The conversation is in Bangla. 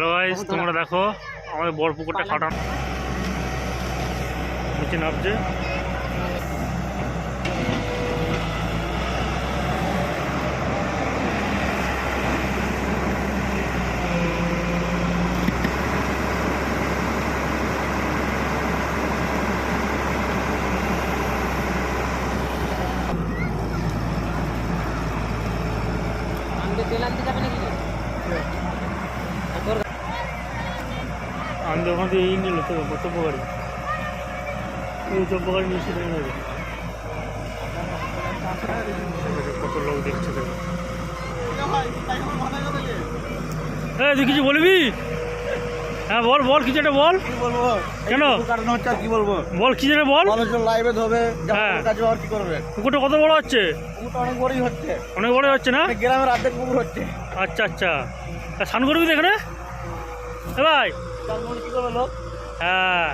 হ্যালো গাইস তোমরা দেখো আমাদের বড় পুকুরটা কাটানো নিচে নামছে। তেল আনতে যাবে নাকি? আমি ওখান থেকে এই নিল তো চব্য গাড়ি এই চব্য গাড়ি নিয়ে সেটা নেবে কত লোক দেখছে দেখো। এই তুই কিছু বলবি? হ্যাঁ বল বল কিছু একটা বল। কি বলব? কেন? কাটানো হচ্ছে কি বলব? বল কিছু একটা বল। মানুষজন লাইভে ধরবে হ্যাঁ। কাচবে আর কি করবে? পুকুরটা কত বড় হচ্ছে? পুকুরটা অনেক বড়ই হচ্ছে। অনেক বড় হচ্ছে না? গ্রামের অর্ধেক পুকুর হচ্ছে। আচ্ছা আচ্ছা। তা স্নান করবি তো এখানে? ভাই। মনে কি হ্যাঁ।